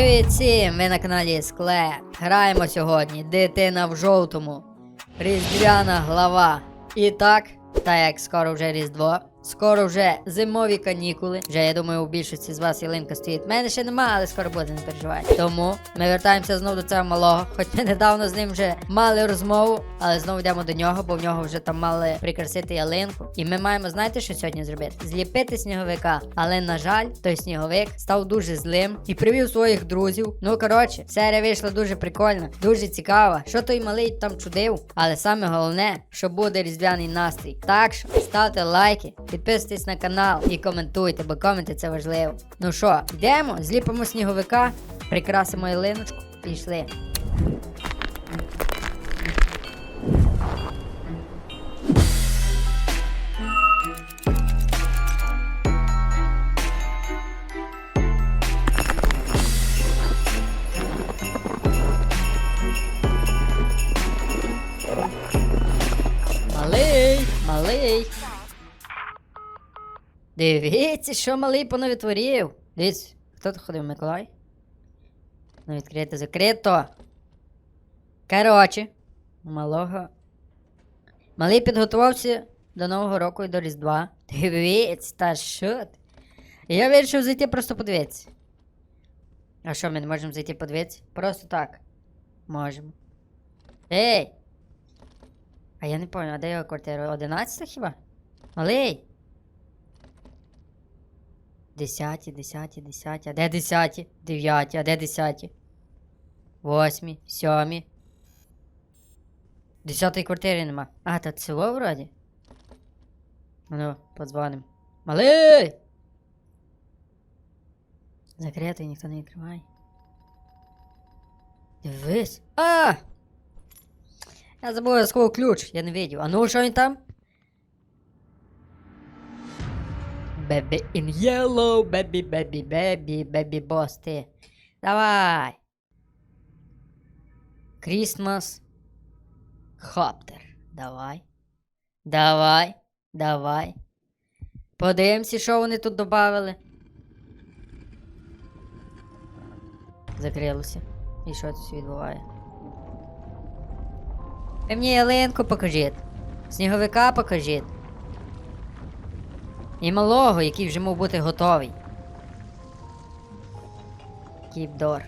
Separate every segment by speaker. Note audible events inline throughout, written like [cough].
Speaker 1: Привіт всім! Ви на каналі Склеп. Граємо сьогодні. Дитина в жовтому. Різдвяна глава. І так, та як скоро вже Різдво, скоро вже зимові канікули. Вже я думаю, у більшості з вас ялинка стоїть. Мене ще нема, але скоро буде, не переживайте. Тому ми вертаємося знову до цього малого. Хоч ми недавно з ним вже мали розмову, але знову йдемо до нього, бо в нього вже там мали прикрасити ялинку. І ми маємо, знаєте, що сьогодні зробити? Зліпити сніговика. Але на жаль, той сніговик став дуже злим і привів своїх друзів. Ну коротше, серія вийшла дуже прикольна, дуже цікава. Що той малий там чудив? Але саме головне, що буде різдвяний настрій. Так що ставте лайки, підписуйтесь на канал і коментуйте, бо коменти це важливо. Ну що, йдемо, зліпимо сніговика, прикрасимо ялиночку. Пішли. Дивіться, що малий понавитворів. Дивіться, хто тут ходив, Миколай? Ну, відкрито, закрито. Коротше, малого. Малий підготувався до Нового року і до Різдва. Дивіться, та що ти? Я вирішив зайти просто подивитися. А що, ми не можемо зайти подивитися? Просто так. Можемо. Ей! А я не понял, а де його квартира? 11 хіба? Малий? Десяті, десяті, десяті. А де десяті? Дев'яті, а де десяті? Восьмі, сьомі. Десятої квартири нема. А, та село вроді. Ну, подзвоним. Малий! Закритий, ніхто не відкриває. Дивись. А! Я забув я сховав ключ, я не видів. А ну що він там? Baby in yellow, baby, baby, baby, baby boss, ти. Давай. Christmas. Хоптер. Давай. Давай. Давай. Подивимося, що вони тут додали. Закрилося. І що тут відбуває? Ви мені ялинку покажіть. Сніговика покажіть. І малого, який вже мав бути готовий. Кіпдор.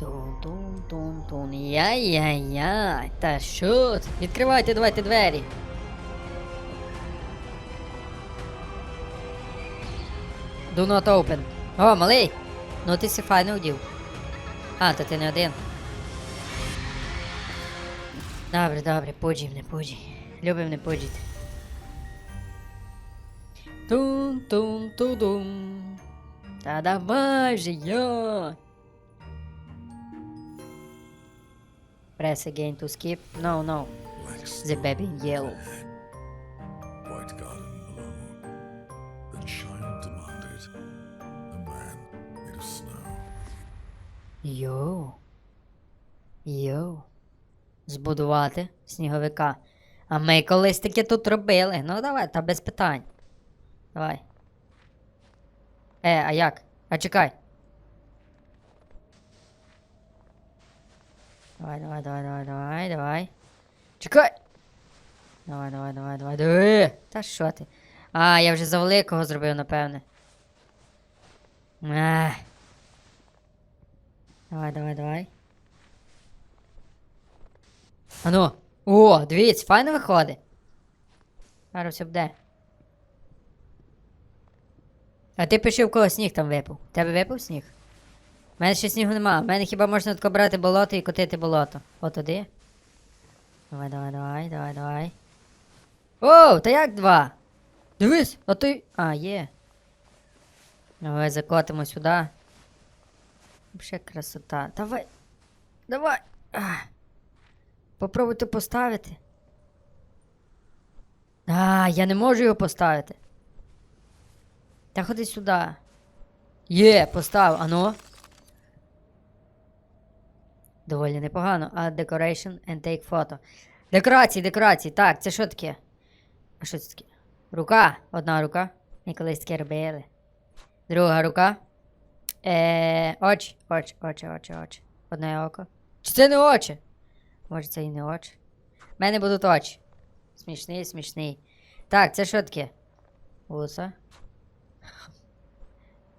Speaker 1: Тун-тун-тун-тун. Яй-яй-яй. Та що? Відкривайте, давайте двері. Do not open. О, малий! Ну ти си файно вдів. А, то ти не один. Добре, добре, пуджім, не пуджі. Любим не пуджити. Тун тун ту дум Та давай же я. Press again to skip. No, no. The baby in yellow.
Speaker 2: white garden alone. The child demanded a man made of snow.
Speaker 1: Йоу. Йоу. Збудувати сніговика. А ми колись таке тут робили. Ну давай, та без питань. Давай. Е, а як? А чекай. Давай, давай, давай, давай, давай, давай. Чекай! Давай, давай, давай, давай, давай. Та що ти? А, я вже за великого зробив, напевне. Ех. Давай, давай, давай. Ану. О, дивіться, файно виходить. Зараз все буде. А ти пиши, в кого сніг там випав. Тебе випав сніг? У мене ще снігу нема. У мене хіба можна тако брати болото і котити болото. От туди. Давай, давай, давай, давай, давай. О, та як два? Дивись, а ти. А, є. Давай закотимо сюди. Вообще красота. Давай. Давай. Ах. Попробуйте поставити. А, я не можу його поставити. Та ходи сюди. Є, поставив. Ано. Доволі непогано. Add decoration and take photo. Декорації, декорації. Так, це що таке? А що це таке? Рука. Одна рука. Ми колись таке робили. Друга рука. Е, очі, очі, очі, очі, очі. Одне око. Чи це не очі? Може, це і не очі. У мене будуть очі. Смішний, смішний. Так, це що таке? Вуса.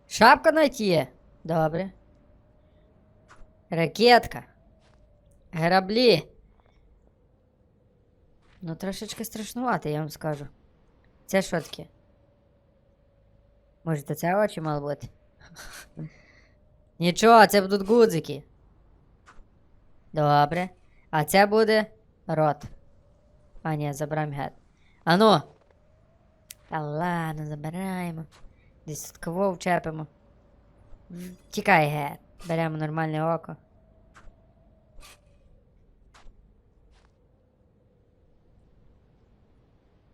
Speaker 1: Шапка є. Добре. Ракетка. Граблі. Ну, трошечки страшнувато, я вам скажу. Це що таке? Може, то це очі мало бути? Нічого, це будуть гудзики. Добре. А це буде рот. А, ні, забираємо гет. Ану. Та ладно, забираємо. Десь вчепимо. Тікай гет. Беремо нормальне око.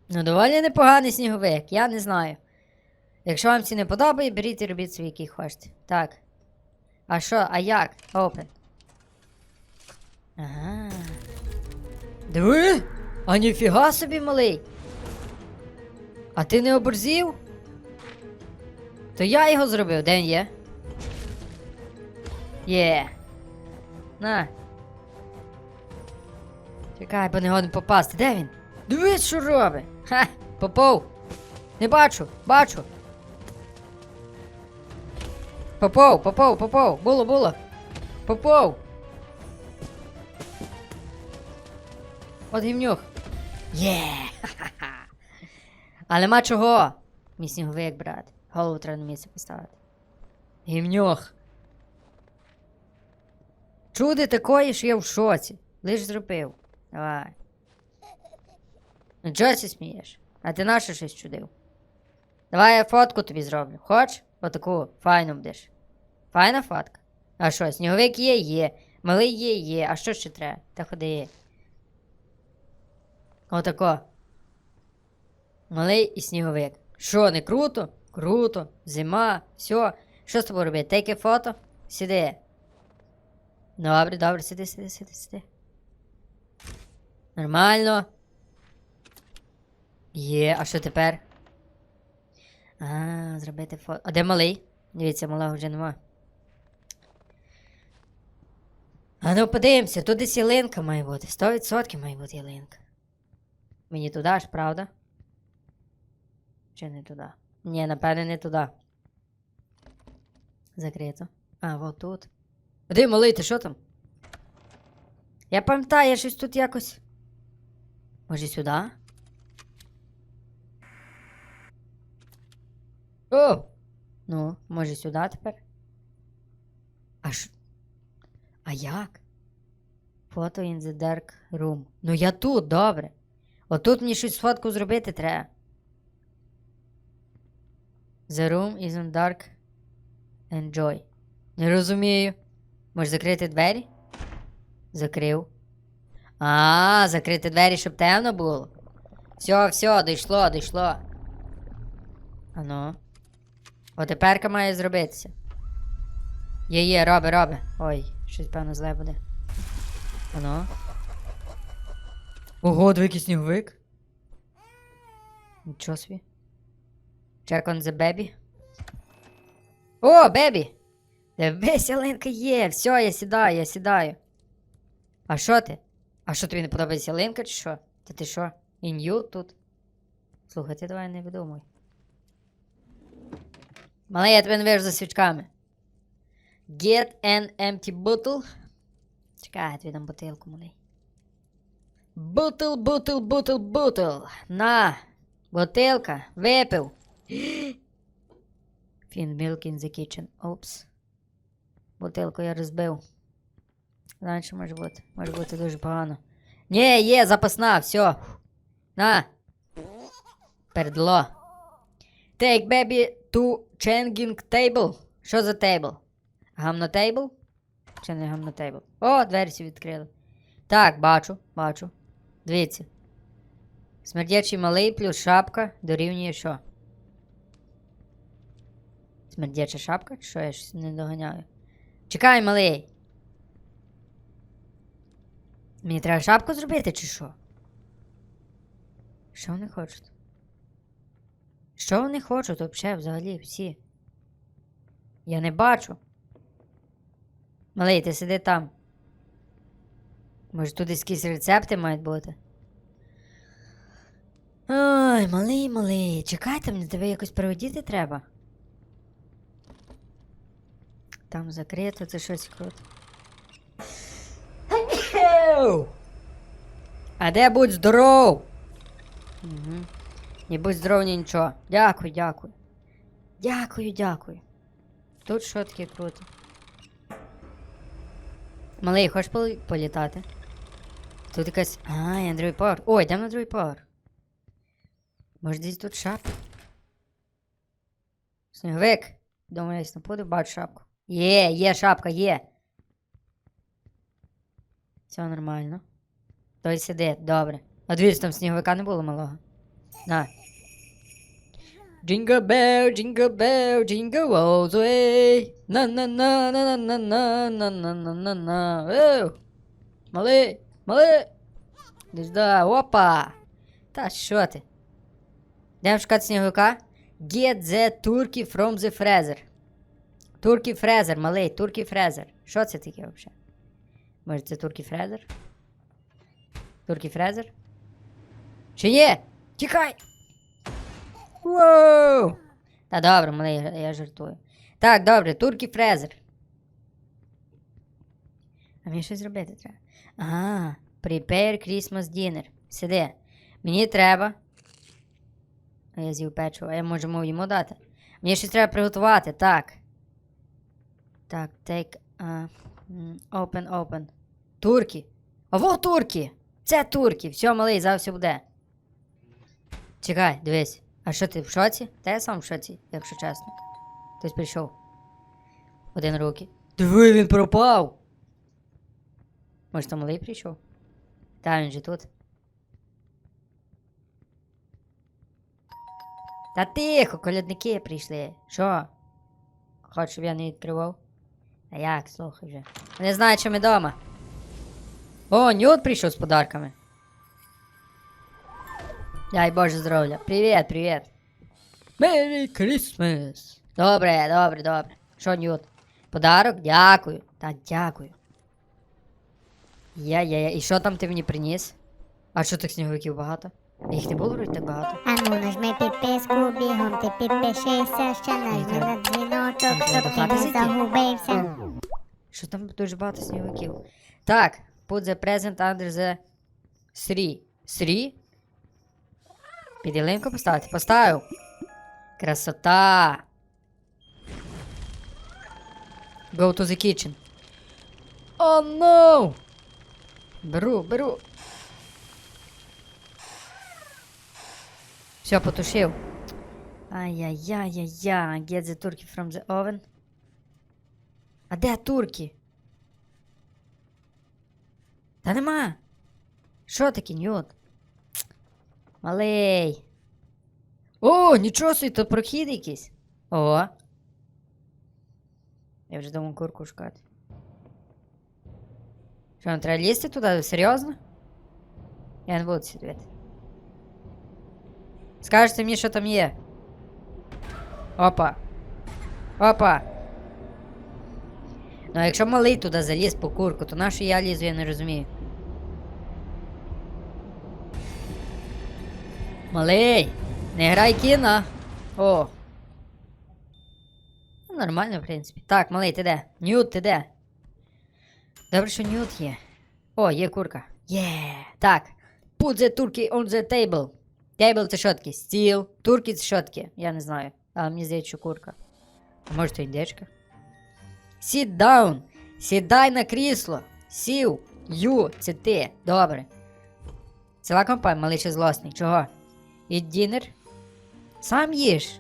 Speaker 1: Ну, доволі непоганий сніговик, я не знаю. Якщо вам ці не подобає, беріть і робіть свій, який хочете. Так. А що, а як? Open. Ага. Диви? А ніфіга собі малий. А ти не оборзів? То я його зробив, де він є? Є. На. Чекай, бо не годен попасти. Де він? Дивись, що робить. Ха, попов. Не бачу, бачу. Попов, попов, попов. Було, було. Попов. От гімнюх. Є. Ха-ха-ха. А нема чого. Мій сніговик, брат. Голову треба на місце поставити. Гімнюх. Чуди такої, що я в шоці. Лиш зробив. Давай. Ну чого ти смієш? А ти наше щось чудив? Давай я фотку тобі зроблю. Хоч? Отаку файну будеш. Файна фотка? А що, сніговик є, є. Малий є, є. А що ще треба? Та ходи. Отако. Малий і сніговик. Що, не круто? Круто. Зима, все. Що з тобою робити? Тейке фото? Сиди. Добре, добре, сиди, сиди, сиди, сиди. Нормально. Є, а що тепер? А, зробити фото. А де малий? Дивіться, малого вже нема. А ну подивимося, тут десь ялинка має бути. 100% має бути ялинка. Мені туди ж, правда? Чи не туди? Ні, напевне, не туди. Закрито. А, вот тут. Де малий, ти що там? Я пам'ятаю, я щось тут якось. Може сюди? О! Ну, може сюди тепер? А ш... А як? Фото in the dark room. Ну я тут, добре. Отут мені щось фотку зробити треба. The room is in dark. Enjoy. Не розумію. Може закрити двері? Закрив. А, закрити двері, щоб темно було. Все, все, дійшло, дійшло. Ано. Отеперка має зробитися. Є, є, роби, роби. Ой, щось певно зле буде. Ано. Ого, двійки сніговик. Нічого собі. Check on the baby. О, бебі! Дивись, ялинка є. Все, я сідаю, я сідаю. А що ти? А що тобі не подобається ялинка, чи що? Та ти що? Ін'ю тут? Слухай, ти давай не видумуй. Малий, я тебе не вижу за свічками. Get an empty bottle. Чекай, я тобі дам бутилку, малий. Бутил, бутил, бутил, бутил. На! Бутилка, випив. Фін milk in the kitchen. Опс. Бутилку я розбив. Раніше може бути. Може бути дуже погано. Ні, є, запасна, все. На. Передло. Take baby to changing table. Що за table? Гамно тейбл? Чи не гамно тейбл? О, двері відкрили. Так, бачу, бачу. Дивіться. Смердячий малий плюс шапка дорівнює що? Смердяча шапка? Чи що я щось не доганяю? Чекай, малий. Мені треба шапку зробити, чи що? Що вони хочуть? Що вони хочуть взагалі, взагалі всі? Я не бачу. Малий, ти сиди там. Може, тут якісь рецепти мають бути. Ой, малий, малий, чекайте мені, тебе якось переводіти треба. Там закрито, це щось круто. А де будь здоров? Угу. Не будь здоров, ні нічого. Дякую, дякую. Дякую, дякую. Тут що таке круто. Малий, хочеш полі- політати? Тут якась. А, я на другий поверх. Ой, йдемо на другий поверх. Може десь тут шапка? Сніговик. Думаю, я напуду, бачу шапку. Є, є шапка, є. Все нормально. Той сидить, добре. А дивіться, там сніговика не було малого. На. Jingle bell, jingle bell, jingle all the way. На на на на на на на на на на на Еу! Малий, малий! Десь опа! Та що ти? Йдемо шукати сніговика? Get the turkey from the freezer. Туркі фрезер, малий, туркі фрезер. Що це таке взагалі? Може це туркі фрезер? Туркі фрезер? Чи є? Тікай! Воу! Та добре, малий, я, жартую. Так, добре, туркі фрезер. А мені щось зробити треба. А, prepare Christmas dinner. Сиди. Мені треба. А я з'їв печиво, а я можу йому дати. Мені щось треба приготувати, так. Так, take. Uh, open, open. Турки. А во турки! Це турки! Все, малий, зараз все буде. Чекай, дивись. А що ти в шоці? Та я сам в шоці, якщо чесно. Хтось прийшов. Один руки. Диви, він пропав. Може, там малий прийшов? Та він же тут. Та тихо, колядники прийшли. Що? Хочеш, щоб я не відкривав? А як, слухай вже. Не знаю, чи ми вдома. О, Нют прийшов з подарками. Дай Боже здоров'я. Привіт, привіт. Merry Christmas. Добре, добре, добре. Що, Нют? Подарок? Дякую. Та дякую. Я, я, я. І що там ти мені приніс? А що тих сніговиків багато? Їх не було вроді так багато.
Speaker 3: Ану, нажми підписку, бігом ти підпишися, ще нажми на дзвіночок, щоб ти не загубився.
Speaker 1: Що там дуже багато сніговиків. Так, put the present under the three. Three? Під ялинку поставити? Поставив. Красота. Go to the kitchen. Oh no! Беру, беру. Все, потушив. Ай-яй-яй-яй-яй. Get the turkey from the oven. А де турки? Та нема. Що таке, Ньют? Малий. О, нічого собі, то прохід якийсь. О. Я вже думав курку шукати. Що, нам треба лізти туди? Серйозно? Я не буду сидіти. Скажете мені, що там є. Опа. Опа. Ну, а якщо малий туди заліз по курку, то на що я лізу, я не розумію. Малий! Не грай кіно! О! Ну, нормально, в принципі. Так, малий, ти де? Нют, ти де? Добре, що нют є. О, є курка. Є! Так. Put the turkey on the table. Table це що таке? Стіл. Турки це що? Я не знаю. А мені здається, що курка. А може то індичка? Sit down. Сідай на крісло. Сів. Ю, це ти. Добре. Ціла компанія, малий ще злосний. Чого? І дінер? Сам їж.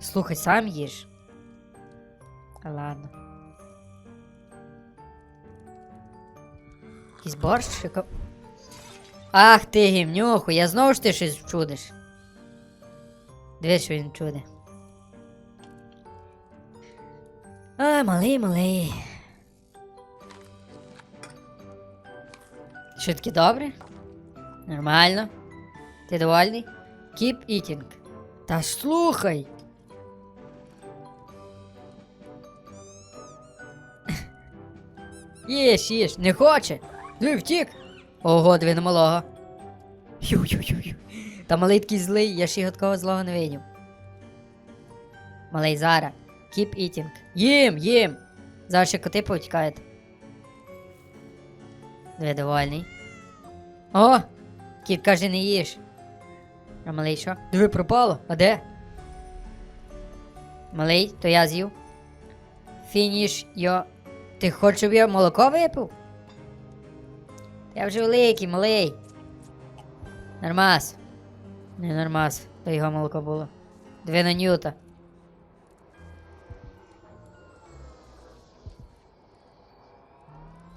Speaker 1: Слухай, сам їж. Ладно. Якийсь борщ Ах ти гімнюху, я знову ж ти щось чудиш. Дивись, що він чуде. А, малий, малий. Що таке добре? Нормально. Ти довольний? Keep eating. Та слухай. Їж, їж, не хоче. Ну і втік. Ого, диви на малого. Ю-ю-ю-ю. Та малий такий злий, я ж його такого злого не видів. Малий Зара. Keep eating. Їм, їм. Зараз ще коти повтікають. Диви довольний. О! Кіт каже, не їж. А малий що? Диви, пропало. А де? Малий, то я з'їв. Фініш йо. Ти хочеш, щоб я молоко випив? Я вже великий, малий. Нормас. Не нормас, то його молоко було. Дві на ньюта.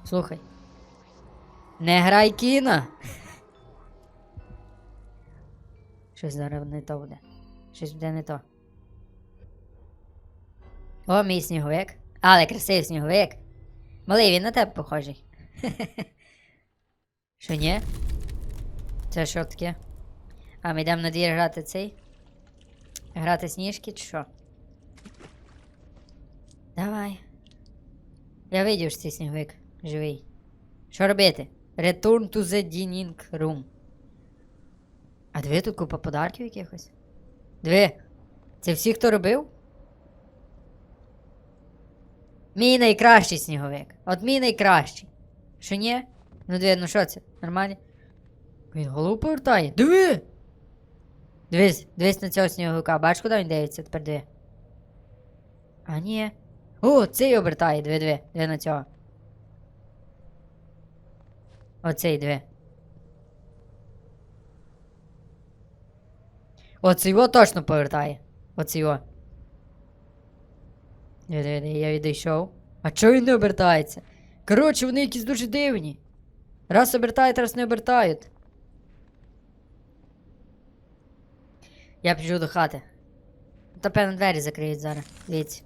Speaker 1: Слухай. Не грай кіно. [laughs] Щось зараз не то буде. Щось буде не то. О, мій сніговик. Але красивий сніговик. Малий, він на тебе похожий. [laughs] Що ні? Це що таке? А, ми йдемо на двір грати цей? Грати сніжки чи що? Давай. Я видів, що цей сніговик живий. Що робити? Return to the dining room. А диви тут купа подарків якихось. Диви. Це всі, хто робив? Мій найкращий сніговик. От мій найкращий. Що ні? Ну диви, ну що це? Нормально? Він голову повертає. Диви! Дивись, дивись на цього сніговика. Бачиш, куди він дивиться? Тепер диви. А ні. О, цей обертає, диви, диви, диви на цього. Оцей диви. Оцей його точно повертає. Оцей його. Я відійшов. А чого він не обертається? Коротше, вони якісь дуже дивні. Раз обертають, раз не обертають. Я біжу до хати. Та певно двері закриють зараз. Дивіться.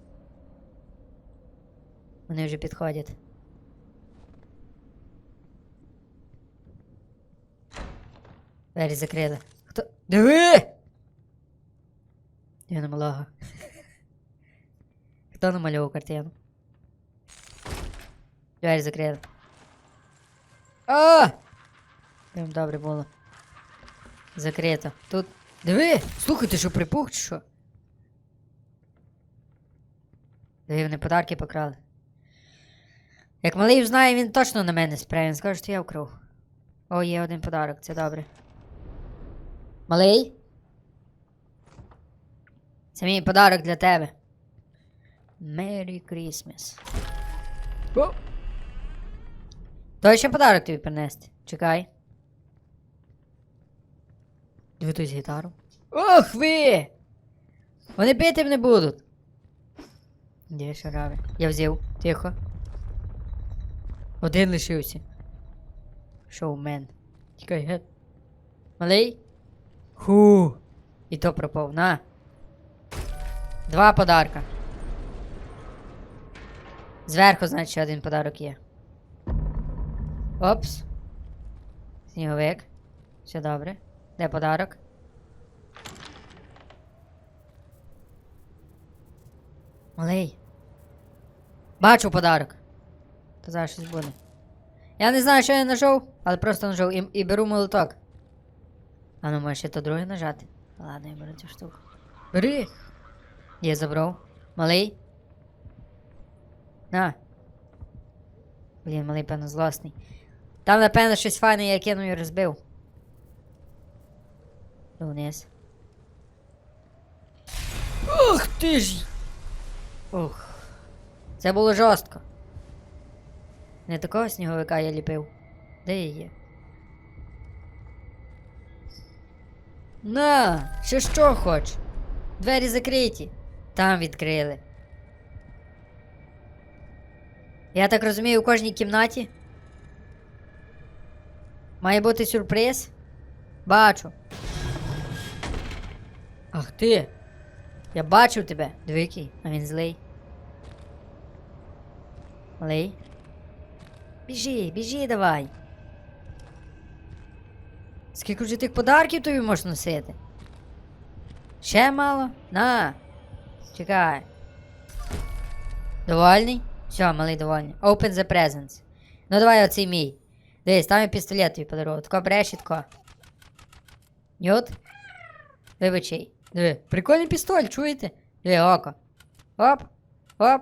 Speaker 1: Вони вже підходять. Двері закрили. Хто? Диви! Я на малого. Хто намалював картину? Двері закрили. А! Добре було. Закрито. Тут. Диви! Слухай, ти що припух чи що? Диви, вони подарки покрали. Як малий знає, він точно на мене спре, він скаже, що я вкрав. О, є один подарок, це добре. Малий? Це мій подарок для тебе. Merry Christmas. О! Той ще подарок тобі принести. Чекай. Дивитись гітару. Ох ви! Вони бити не будуть. Де шарави? Я взяв. Тихо. Один лишився. Шоумен. Тікай, ге. Малий? Ху. І то пропав. На. Два подарка. Зверху, значить, один подарок є. Опс. Сніговик. Все добре. Де подарок? Малий. Бачу подарок. То зараз щось буде. Я не знаю, що я нажав, але просто нажав і, і беру молоток. А ну може ще то друге нажати. Ладно, я беру цю штуку. Бери! Я забрав. Малий. На. Блін, малий, певно, злосний. Там, напевно, щось файне я кинув і розбив. Йду Вниз. Ух ти ж! Ух. Це було жорстко. Не такого сніговика я ліпив. Де я є? На, ще що хоч? Двері закриті. Там відкрили. Я так розумію, у кожній кімнаті. Має бути сюрприз? Бачу. Ах ти. Я бачив тебе. Двикий, а він злий. Малий. Біжи, біжи давай. Скільки вже тих подарків тобі можеш носити? Ще мало? На. Чекай. Довольний? Все, малий довольний. Open the presents. Ну давай оцей мій. Дивись, там я пістолет тобі подарував. Тако береш і. Вибачай. Диви, прикольний пістоль, чуєте? Диви, око. Оп, оп.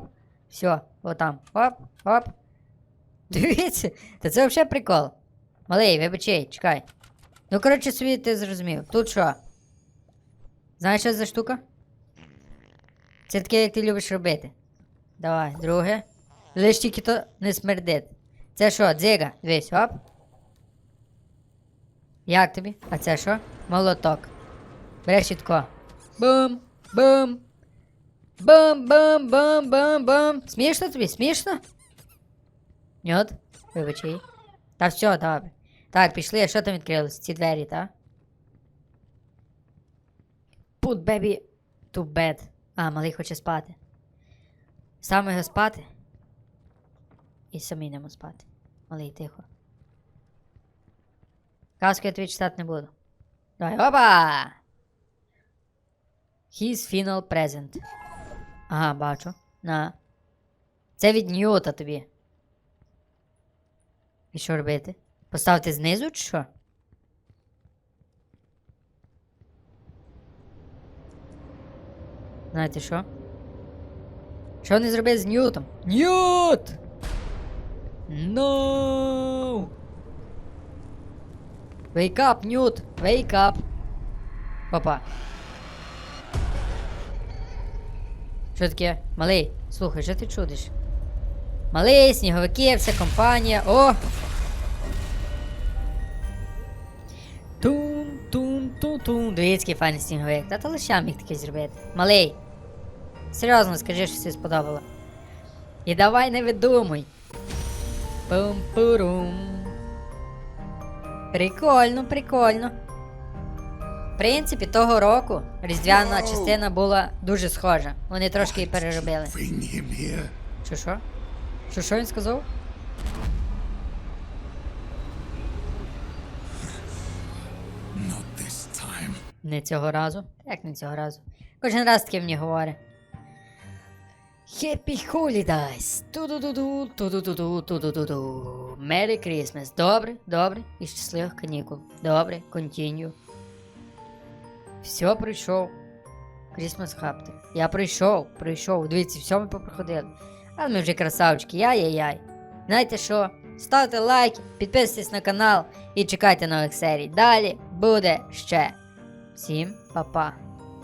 Speaker 1: Все, отам. Оп, оп. Дивіться, та це взагалі прикол. Малий, вибачай, чекай. Ну, коротше, собі ти зрозумів. Тут що? Знаєш, що за штука? Це таке, як ти любиш робити. Давай, друге. Лиш тільки то не смердить. Це що, дзига? Дивись, оп. Як тобі? А це що? Молоток. Береш чітко. Бум, бум. Бум, бум, бум, бум, бум. Смішно тобі? Смішно? Ньот? Вибачай. Та все, добре. Так, пішли, а що там відкрилось? Ці двері, так? Put baby to bed. А, малий хоче спати. Саме його спати. І самі нему спати. Малий, тихо. Казку я тобі читати не буду. Давай, опа! His final present. Ага, бачу. На. Це від Ньюта тобі. І що робити? Поставити знизу чи що? Знаєте що? Що вони зробили з Ньютом? Ньют! No! Wake up, Ньют! Wake up! Опа. Що таке? Малий, слухай, що ти чудиш? Малий, сніговики, вся компанія. О! Тум, тум, тум, тум. Дивіться, файний сніговик. Та то лише міг таке зробити. Малий. Серйозно, скажи, що все сподобало. І давай не видумуй. Пум-пурум. Прикольно, прикольно. В принципі, того року різдвяна частина була дуже схожа. Вони трошки її переробили. Що що? Що що він сказав? Не цього разу. Як не цього разу? Кожен раз таке мені говорить. Happy Holidays! Ту-ду-ду-ду, ту-ду-ду-ду, ту-ду-ду-ду. Merry Christmas. Добре, добре. І щасливих канікул. Добре, continue. Все, прийшов. Christmas Хапти. Я прийшов, прийшов. Дивіться, все ми попроходили. Але ми вже красавчики, яй-яй-яй. Знаєте що? Ставте лайки, підписуйтесь на канал і чекайте нових серій. Далі буде ще. Всім па-па.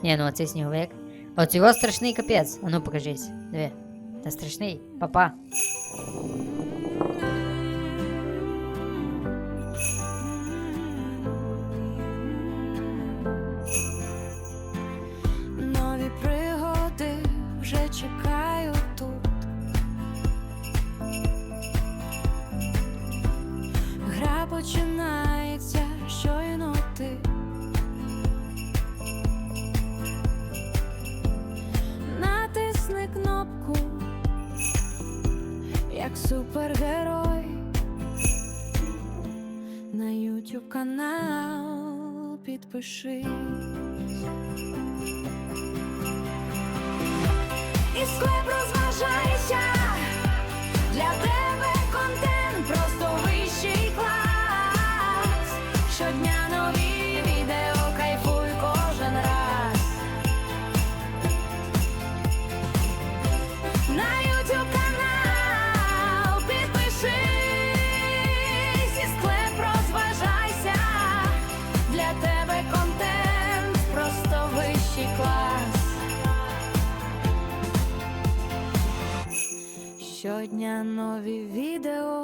Speaker 1: Ні, ну оцей сніговик. Оце страшний капець. А ну покажись. Диви. Та страшний. Па-па.
Speaker 4: На YouTube канал підпишись. І склеп розважайся, для тебе Щодня нові відео,